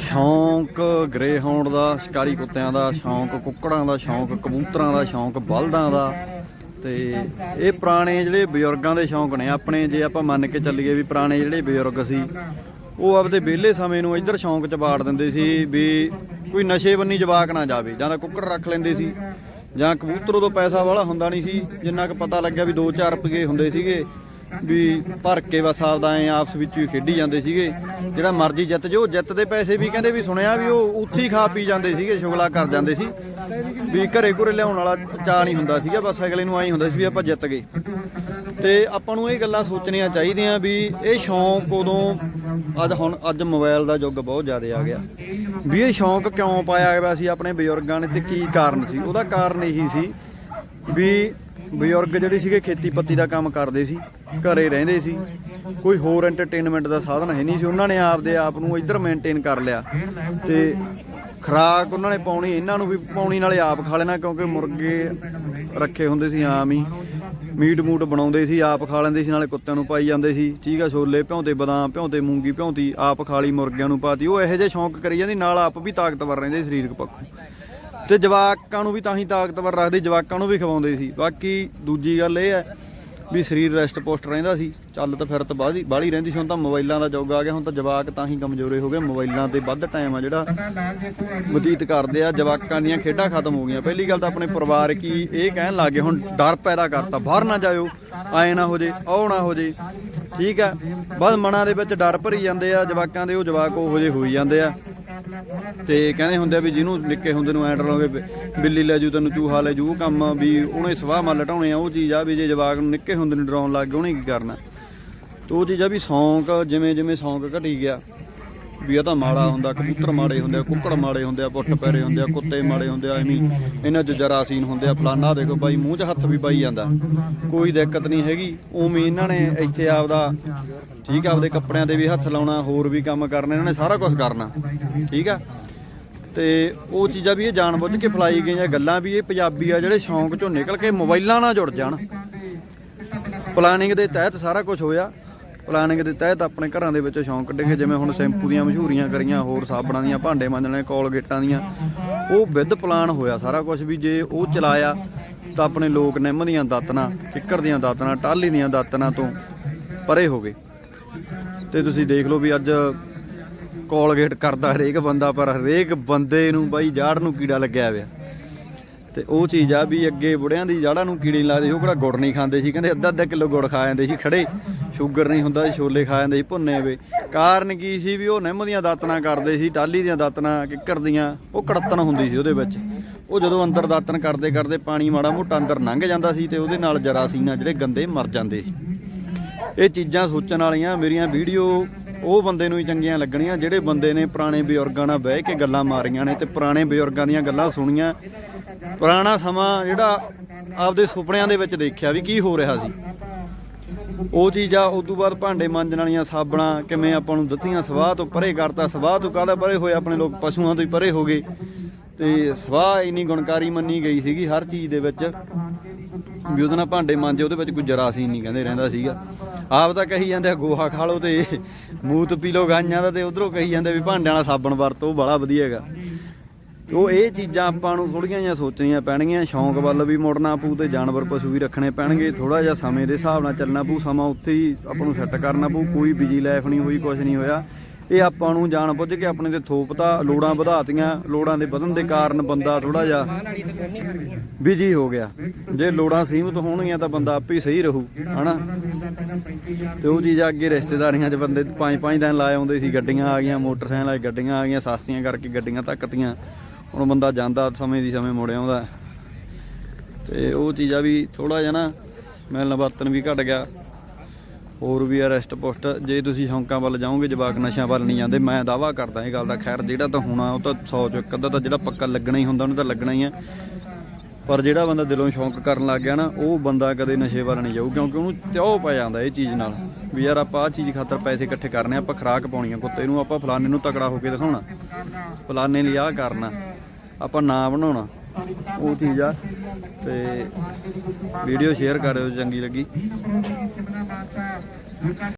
ਸ਼ੌਂਕ grey hound ਦਾ, ਸ਼ਿਕਾਰੀ ਕੁੱਤਿਆਂ ਦਾ ਸ਼ੌਂਕ, ਕੁੱਕੜਾਂ ਦਾ ਸ਼ੌਂਕ, ਕਬੂਤਰਾਂ ਦਾ ਸ਼ੌਂਕ, ਬਲਦਾਂ ਦਾ। ਤੇ ਇਹ ਪੁਰਾਣੇ ਜਿਹੜੇ ਬਜ਼ੁਰਗਾਂ ਦੇ ਸ਼ੌਂਕ ਨੇ, ਆਪਣੇ ਜੇ ਆਪਾਂ ਮੰਨ ਕੇ ਚੱਲੀਏ ਵੀ ਪੁਰਾਣੇ ਜਿਹੜੇ ਬਜ਼ੁਰਗ ਸੀ, ਉਹ ਆਪਦੇ ਵਿਹਲੇ ਸਮੇਂ ਨੂੰ ਇੱਧਰ ਸ਼ੌਂਕ ਚ ਬਾੜ ਦਿੰਦੇ ਸੀ ਵੀ ਕੋਈ ਨਸ਼ੇ ਬੰਨੀ ਜਵਾਕ ਨਾ ਜਾਵੇ, ਜਾਂ ਤਾਂ ਕੁੱਕੜ ਰੱਖ ਲੈਂਦੇ ਸੀ, ਜਾਂ ਕਬੂਤਰ ਉਦੋਂ ਪੈਸਾ ਵਾਲਾ ਹੁੰਦਾ ਨਹੀਂ ਸੀ, ਜਿੰਨਾ ਕੁ ਪਤਾ ਲੱਗਿਆ ਵੀ 2-4 ਰੁਪਏ ਹੁੰਦੇ ਸੀਗੇ। ਵੀ ਭਰ ਕੇ ਬਸ ਆਪਦਾ ਐ ਆਪਸ ਵਿੱਚ ਹੀ ਖੇਡੀ ਜਾਂਦੇ ਸੀਗੇ। ਜਿਹੜਾ ਮਰਜ਼ੀ ਜਿੱਤ ਜੋ ਜਿੱਤ ਦੇ ਪੈਸੇ ਵੀ ਕਹਿੰਦੇ ਵੀ ਸੁਣਿਆ ਵੀ ਉਹ ਉੱਥੇ ਹੀ ਖਾ ਪੀ ਜਾਂਦੇ ਸੀਗੇ, ਸ਼ੁਗਲਾ ਕਰ ਜਾਂਦੇ ਸੀ। ਵੀ ਘਰੇ ਘੁਰੇ ਲਿਆਉਣ ਵਾਲਾ ਚਾਹ ਨਹੀਂ ਹੁੰਦਾ ਸੀਗਾ, ਬਸ ਅਗਲੇ ਨੂੰ ਆਈ ਹੁੰਦਾ ਸੀ ਵੀ ਆਪਾਂ ਜਿੱਤ ਗਏ। ਤੇ ਆਪਾਂ ਨੂੰ ਇਹ ਗੱਲਾਂ ਸੋਚਣੀਆਂ ਚਾਹੀਦੀਆਂ ਵੀ ਇਹ ਸ਼ੌਂਕ ਉਦੋਂ ਅੱਜ ਹੁਣ, ਅੱਜ ਮੋਬਾਈਲ ਦਾ ਯੁੱਗ ਬਹੁਤ ਜ਼ਿਆਦਾ ਆ ਗਿਆ। ਵੀ ਇਹ ਸ਼ੌਂਕ ਕਿਉਂ ਪਾਇਆ ਗਿਆ ਸੀ ਆਪਣੇ ਬਜ਼ੁਰਗਾਂ ਨੇ ਤੇ ਕੀ ਕਾਰਨ ਸੀ? ਉਹਦਾ ਕਾਰਨ ਇਹੀ ਸੀ ਵੀ ਬਜ਼ੁਰਗ ਜਿਹੜੇ ਸੀਗੇ ਖੇਤੀ ਪੱਤੀ ਦਾ ਕੰਮ ਕਰਦੇ ਸੀ, ਘਰੇ ਰਹਿੰਦੇ ਸੀ। ਕੋਈ ਹੋਰ ਐਂਟਰਟੇਨਮੈਂਟ ਦਾ ਸਾਧਨ ਹੈ ਨਹੀਂ ਸੀ। ਉਹਨਾਂ ਨੇ ਆਪਦੇ ਆਪ ਨੂੰ ਇੱਧਰ ਮੇਨਟੇਨ ਕਰ ਲਿਆ। ਤੇ ਖਰਾਕ ਉਹਨਾਂ ਨੇ ਪਾਉਣੀ, ਇਹਨਾਂ ਨੂੰ ਵੀ ਪਾਉਣੀ, ਨਾਲੇ ਆਪ ਖਾ ਲੈਣਾ, ਕਿਉਂਕਿ ਮੁਰਗੇ ਰੱਖੇ ਹੁੰਦੇ ਸੀ ਆਮ ਹੀ। ਮੀਟ ਮੂਟ ਬਣਾਉਂਦੇ ਸੀ, ਆਪ ਖਾ ਲੈਂਦੇ ਸੀ, ਨਾਲੇ ਕੁੱਤਿਆਂ ਨੂੰ ਪਾਈ ਜਾਂਦੇ ਸੀ। ਠੀਕ ਆ, ਛੋਲੇ, ਭਿਉਂਦੇ ਬਦਾਮ, ਭਿਉਂਦੇ ਮੂੰਗੀ ਭਿਉਂਤੀ ਆਪ ਖਾਲੀ ਮੁਰਗਿਆਂ ਨੂੰ ਪਾਤੀ। ਉਹ ਇਹੋ ਜਿਹੇ ਸ਼ੌਂਕ ਕਰੀ ਜਾਂਦੀ, ਨਾਲ ਆਪ ਵੀ ਤਾਕਤਵਰ ਰਹਿੰਦੇ ਸਰੀਰਕ ਪੱਖੋਂ। ਤੇ ਜਵਾਕਾਂ ਨੂੰ ਵੀ ਤਾਂ ਹੀ ਤਾਕਤਵਰ ਰੱਖਦੇ, ਜਵਾਕਾਂ ਨੂੰ ਵੀ ਖਵਾਉਂਦੇ ਸੀ। ਬਾਕੀ ਦੂਜੀ ਗੱਲ ਇਹ ਹੈ ਵੀ ਸਰੀਰ ਰੈਸਟ ਪੋਸਟ ਰਹਿੰਦਾ ਸੀ, ਚੱਲ ਤਾਂ ਫਿਰ ਤਾਂ ਬਾਹਲੀ ਬਾਹਲੀ ਰਹਿੰਦੀ ਸੀ, ਹੁਣ ਤਾਂ ਮੋਬਾਈਲਾਂ ਦਾ ਯੁੱਗ ਆ ਗਿਆ, ਹੁਣ ਤਾਂ ਜਵਾਕ ਤਾਂ ਹੀ ਕਮਜ਼ੋਰੇ ਹੋ ਗਏ, ਮੋਬਾਈਲਾਂ ਤੇ ਵੱਧ ਟਾਈਮ ਆ ਜਿਹੜਾ ਬਤੀਤ ਕਰਦੇ ਆ, ਜਵਾਕਾਂ ਦੀਆਂ ਖੇਡਾਂ ਖਤਮ ਹੋ ਗਈਆਂ। ਪਹਿਲੀ ਗੱਲ ਤਾਂ ਆਪਣੇ ਪਰਿਵਾਰ ਕੀ ਇਹ ਕਹਿਣ ਲੱਗੇ ਹੁਣ ਡਰ ਪੈਦਾ ਕਰਤਾ, ਬਾਹਰ ਨਾ ਜਾਇਓ, ਆਏ ਨਾ ਹੋ ਜੇ, ਉਹ ਨਾ ਹੋ ਜੇ। ਠੀਕ ਆ ਬਸ ਮਨਾਂ ਦੇ ਵਿੱਚ ਡਰ ਭਰੀ ਜਾਂਦੇ ਆ, ਜਵਾਕਾਂ ਦੇ ਉਹ ਜਵਾਕ ਉਹ ਜਿਹੇ ਹੋਈ ਜਾਂਦੇ ਆ। ਤੇ ਕਹਿੰਦੇ ਹੁੰਦੇ ਆ ਵੀ ਜਿਹਨੂੰ ਨਿੱਕੇ ਹੁੰਦੇ ਨੂੰ ਐਂ ਡਰਾਉਂਗੇ ਬਿੱਲੀ ਲੈ ਜੂ, ਤੈਨੂੰ ਚੂਹਾ ਲੈ ਜੂ, ਉਹ ਕੰਮ ਵੀ ਉਹਨੇ ਸਵਾਹ ਮੱਲ ਲਟਾਉਣੇ ਆ, ਉਹ ਚੀਜ਼ ਆ ਵੀ ਜੇ ਜਵਾਕ ਨੂੰ ਨਿੱਕੇ ਹੁੰਦੇ ਨੂੰ ਡਰਾਉਣ ਲੱਗ ਗਏ, ਉਹਨੇ ਕੀ ਕਰਨਾ? ਤੇ ਉਹ ਚੀਜ਼ ਆ ਵੀ ਸੌਂਕ ਜਿਵੇਂ ਜਿਵੇਂ ਸੌਂਕ ਘਟੀ ਗਿਆ ਵੀ ਇਹ ਤਾਂ ਮਾੜਾ ਹੁੰਦਾ, ਕਬੂਤਰ ਮਾੜੇ ਹੁੰਦੇ ਆ, ਕੁੱਕੜ ਮਾੜੇ ਹੁੰਦੇ ਆ, ਪੁੱਟ ਪੈਰੇ ਹੁੰਦੇ ਆ, ਕੁੱਤੇ ਮਾੜੇ ਹੁੰਦੇ ਆ, ਐਵੇਂ ਇਹਨਾਂ 'ਚ ਜਰਾਸੀਨ ਹੁੰਦੇ ਆ, ਫਲਾਨਾ ਦੇਖੋ ਬਾਈ, ਮੂੰਹ 'ਚ ਹੱਥ ਵੀ ਪਾਈ ਜਾਂਦਾ। ਕੋਈ ਦਿੱਕਤ ਨਹੀਂ ਹੈਗੀ, ਉਵੇਂ ਇਹਨਾਂ ਨੇ ਇੱਥੇ ਆਪਦਾ, ਠੀਕ ਆ, ਆਪਦੇ ਕੱਪੜਿਆਂ ਤੇ ਵੀ ਹੱਥ ਲਾਉਣਾ, ਹੋਰ ਵੀ ਕੰਮ ਕਰਨੇ, ਇਹਨਾਂ ਨੇ ਸਾਰਾ ਕੁਝ ਕਰਨਾ, ਠੀਕ ਆ। ਤੇ ਉਹ ਚੀਜ਼ਾਂ ਵੀ ਇਹ ਜਾਣਬੁੱਝ ਕੇ ਫਲਾਈ ਗਈਆਂ ਗੱਲਾਂ ਵੀ, ਇਹ ਪੰਜਾਬੀ ਆ ਜਿਹੜੇ ਸ਼ੌਂਕ ਚੋਂ ਨਿਕਲ ਕੇ ਮੋਬਾਈਲਾਂ ਨਾਲ ਜੁੜ ਜਾਣ। ਪਲਾਨਿੰਗ ਦੇ ਤਹਿਤ ਸਾਰਾ ਕੁਝ ਹੋਇਆ। ਪਲਾਨਿੰਗ ਦੇ ਤਹਿਤ ਆਪਣੇ ਘਰਾਂ ਦੇ ਵਿੱਚ ਸ਼ੌਂਕ ਕੱਢੇ ਜਿਵੇਂ ਹੁਣ ਸ਼ੈਂਪੂ ਦੀਆਂ ਮਸ਼ਹੂਰੀਆਂ ਕਰੀਆਂ, ਹੋਰ ਸਾਬਣਾਂ ਦੀਆਂ, ਭਾਂਡੇ ਮਾਂਜਣੇ ਕੋਲਗੇਟਾਂ ਦੀਆਂ। ਉਹ ਵਿਦ ਪਲਾਨ ਹੋਇਆ ਸਾਰਾ ਕੁਝ ਵੀ ਜੇ ਉਹ ਚਲਾਇਆ ਤਾਂ ਆਪਣੇ ਲੋਕ ਨਿੰਮ ਦੀਆਂ ਦਾਤਨਾ ਕਿੱਕਰ ਦੀਆਂ ਦਾਤਨਾ ਟਾਲੀ ਦੀਆਂ ਦਾਤਨਾ ਤੋਂ ਪਰੇ ਹੋ ਗਏ। ਤੇ ਤੁਸੀਂ ਦੇਖ ਲਓ ਵੀ ਅੱਜ ਕੋਲਗੇਟ ਕਰਦਾ ਹਰੇਕ ਬੰਦਾ, ਪਰ ਹਰੇਕ ਬੰਦੇ ਨੂੰ ਬਾਈ ਜਾੜ ਨੂੰ ਕੀੜਾ ਲੱਗਿਆ ਹੋਇਆ। ਤੇ ਉਹ ਚੀਜ਼ ਆ ਵੀ ਅੱਗੇ ਬੁੜਿਆਂ ਦੀ ਜਾੜਾਂ ਨੂੰ ਕੀੜੇ ਨੀ ਲੱਗਦੇ, ਉਹ ਕਿਹੜਾ ਗੁੜ ਨਹੀਂ ਖਾਂਦੇ ਸੀ, ਕਹਿੰਦੇ ਅੱਧਾ ਅੱਧਾ ਕਿਲੋ ਗੁੜ ਖਾ ਜਾਂਦੇ ਸੀ, ਖੜੇ। ਸ਼ੂਗਰ ਨਹੀਂ ਹੁੰਦਾ ਸੀ ਛੋਲੇ ਖਾ ਜਾਂਦੇ ਸੀ, ਭੁੰਨੇ ਵੇ। ਕਾਰਨ ਕੀ ਸੀ ਵੀ ਉਹ ਨਿੰਮ ਦੀਆਂ ਦਾਤਨਾਂ ਕਰਦੇ ਸੀ ਟਾਲੀ ਦੀਆਂ ਦਾਤਨਾਂ, ਕਿੱਕਰ ਦੀਆਂ, ਉਹ ਕੜਤਨ ਹੁੰਦੀ ਸੀ ਉਹਦੇ ਵਿੱਚ। ਉਹ ਜਦੋਂ ਅੰਦਰ ਦਾਤਣ ਕਰਦੇ ਕਰਦੇ ਪਾਣੀ ਮਾੜਾ ਮੋਟਾ ਅੰਦਰ ਲੰਘ ਜਾਂਦਾ ਸੀ ਤੇ ਉਹਦੇ ਨਾਲ ਜਰਾਸੀਨਾ ਜਿਹੜੇ ਗੰਦੇ ਮਰ ਜਾਂਦੇ ਸੀ। ਇਹ ਚੀਜ਼ਾਂ ਸੋਚਣ ਵਾਲੀਆਂ ਮੇਰੀਆਂ ਵੀਡੀਓ, ਉਹ ਬੰਦੇ ਨੂੰ ਹੀ ਚੰਗੀਆਂ ਲੱਗਣੀਆਂ, ਜਿਹੜੇ ਬੰਦੇ ਨੇ ਪੁਰਾਣੇ ਬਜ਼ੁਰਗਾਂ ਨਾਲ ਬਹਿ ਕੇ ਗੱਲਾਂ ਮਾਰੀਆਂ ਨੇ ਤੇ ਪੁਰਾਣੇ ਬਜ਼ੁਰਗਾਂ ਦੀਆਂ ਗੱਲਾਂ ਸੁਣੀਆਂ। ਪੁਰਾਣਾ ਸਮਾਂ ਜਿਹੜਾ ਆਪਦੇ ਸੁਪਨਿਆਂ ਦੇ ਵਿੱਚ ਦੇਖਿਆ ਵੀ ਕੀ ਹੋ ਰਿਹਾ ਸੀ। ਉਹ ਚੀਜ਼ ਆ ਉਸ ਤੋਂ ਬਾਅਦ ਭਾਂਡੇ ਮਾਂਜਣ ਵਾਲੀਆਂ ਸਾਬਣਾਂ ਕਿਵੇਂ ਆਪਾਂ ਨੂੰ ਦਿੱਤੀਆਂ, ਸਵਾਹ ਤੋਂ ਪਰੇ ਕਰਤਾ, ਸਵਾਹ ਤੋਂ ਕਾਹਦਾ ਪਰੇ ਹੋਏ ਆਪਣੇ ਲੋਕ, ਪਸ਼ੂਆਂ ਤੋਂ ਹੀ ਪਰੇ ਹੋ ਗਏ। ਤੇ ਸਵਾਹ ਇੰਨੀ ਗੁਣਕਾਰੀ ਮੰਨੀ ਗਈ ਸੀਗੀ ਹਰ ਚੀਜ਼ ਦੇ ਵਿੱਚ, ਵੀ ਉਹਦੇ ਨਾਲ ਭਾਂਡੇ ਮਾਂਜੇ, ਉਹਦੇ ਵਿੱਚ ਕੋਈ ਜਰਾਸੀਨ ਨਹੀਂ ਕਹਿੰਦੇ ਰਹਿੰਦਾ ਸੀਗਾ। ਆਪ ਤਾਂ ਕਹੀ ਜਾਂਦੇ ਆ, ਗੋਹਾ ਖਾ ਲਓ ਤੇ ਮੂਤ ਪੀ ਲਓ ਗਾਈਆਂ ਦਾ ਤੇ ਉਧਰੋਂ ਕਹੀ ਜਾਂਦੇ ਵੀ ਭਾਂਡਿਆਂ ਵਾਲਾ ਸਾਬਣ ਵਰਤੋ ਬੜਾ ਵਧੀਆ ਹੈਗਾ। ਉਹ ਇਹ ਚੀਜ਼ਾਂ ਆਪਾਂ ਨੂੰ ਥੋੜੀਆਂ ਜਿਹੀਆਂ ਸੋਚਣੀਆਂ ਪੈਣਗੀਆਂ ਸ਼ੌਂਕ ਵੱਲ ਵੀ ਮੁੜਨਾ ਪਊ ਤੇ ਜਾਨਵਰ ਪਸ਼ੂ ਵੀ ਰੱਖਣੇ ਪੈਣਗੇ ਥੋੜਾ ਜਿਹਾ ਸਮੇਂ ਦੇ ਹਿਸਾਬ ਨਾਲ ਚੱਲਣਾ ਪਊ ਸਮਾਂ ਉੱਥੇ ਹੀ ਆਪਾਂ ਨੂੰ ਸੈੱਟ ਕਰਨਾ ਪਊ ਕੋਈ ਬਿਜ਼ੀ ਲਾਈਫ ਨਹੀਂ ਹੋਈ ਕੁਝ ਨਹੀਂ ਹੋਇਆ। ਇਹ ਆਪਾਂ ਨੂੰ ਜਾਣ ਬੁੱਝ ਕੇ ਆਪਣੇ ਤੇ ਥੋਪਤਾ ਲੋੜਾਂ ਵਧਾਤੀਆਂ ਲੋੜਾਂ ਦੇ ਵਧਣ ਦੇ ਕਾਰਨ ਬੰਦਾ ਥੋੜਾ ਜਿਹਾ ਬਿਜ਼ੀ ਹੋ ਗਿਆ। ਜੇ ਲੋੜਾਂ ਸੀਮਤ ਹੋਣਗੀਆਂ ਤਾਂ ਬੰਦਾ ਆਪੇ ਹੀ ਸਹੀ ਰਹੂ ਹਨਾ? ਤੇ ਉਹ ਚੀਜ਼ ਅੱਗੇ ਰਿਸ਼ਤੇਦਾਰੀਆਂ 'ਚ ਬੰਦੇ ਪੰਜ ਪੰਜ ਦਿਨ ਲਾਏ ਆਉਂਦੇ ਸੀ ਗੱਡੀਆਂ ਆ ਗਈਆਂ ਮੋਟਰਸਾਈਕਲ ਆ ਗੱਡੀਆਂ ਆ ਗਈਆਂ ਸਸਤੀਆਂ ਕਰਕੇ ਗੱਡੀਆਂ ਧੱਕਤੀਆਂ। ਹੁਣ ਬੰਦਾ ਜਾਂਦਾ ਸਮੇਂ ਦੀ ਸਮੇਂ ਮੁੜ ਆਉਂਦਾ। ਤੇ ਉਹ ਚੀਜ਼ਾਂ ਵੀ ਥੋੜਾ ਜਿਹਾ ਨਾ ਮਿਲਣ ਵਰਤਨ ਵੀ ਘਟ ਗਿਆ। ਹੋਰ ਵੀ ਅਰੈਸਟ ਪੋਸਟ। ਜੇ ਤੁਸੀਂ ਸ਼ੌਂਕਾਂ ਵੱਲ ਜਾਓਗੇ, ਜਵਾਕ ਨਸ਼ਿਆਂ ਵੱਲ ਨਹੀਂ ਜਾਂਦੇ, ਮੈਂ ਦਾਵਾ ਕਰਦਾ ਇਹ ਗੱਲ ਦਾ। ਖੈਰ, ਜਿਹੜਾ ਤਾਂ ਹੋਣਾ ਉਹ ਤਾਂ 100 ਚੋਂ ਇੱਕ ਅੱਧਾ ਤਾਂ ਜਿਹੜਾ ਪੱਕਾ ਲੱਗਣਾ ਹੀ ਹੁੰਦਾ, ਉਹਨੂੰ ਤਾਂ ਲੱਗਣਾ ਹੀ ਆ। ਪਰ ਜਿਹੜਾ ਬੰਦਾ ਦਿਲੋਂ ਸ਼ੌਂਕ ਕਰਨ ਲੱਗ ਗਿਆ ਨਾ, ਉਹ ਬੰਦਾ ਕਦੇ ਨਸ਼ੇ ਵੱਲ ਨਹੀਂ ਜਾਊ, ਕਿਉਂਕਿ ਉਹਨੂੰ ਚਾਹ ਪੈ ਜਾਂਦਾ ਇਹ ਚੀਜ਼ ਨਾਲ ਵੀ ਯਾਰ ਆਪਾਂ ਆਹ ਚੀਜ਼ ਖਾਤਰ ਪੈਸੇ ਇਕੱਠੇ ਕਰਨੇ ਆਪਾਂ ਖਰਾਕ ਪਾਉਣੀ ਆ ਕੁੱਤੇ ਨੂੰ, ਆਪਾਂ ਫਲਾਣੇ ਨੂੰ ਤਕੜਾ ਹੋ ਕੇ ਦਿਖਾਉਣਾ, ਫਲਾਣੇ ਲਈ ਆਹ ਕਰਨਾ ਆਪਾਂ ਨਾ ਬਣਾਉਣਾ, ਉਹ ਚੀਜ਼ ਆ, ਤੇ ਵੀਡੀਓ ਸ਼ੇਅਰ ਕਰਿਓ, ਚੰਗੀ ਲੱਗੀ।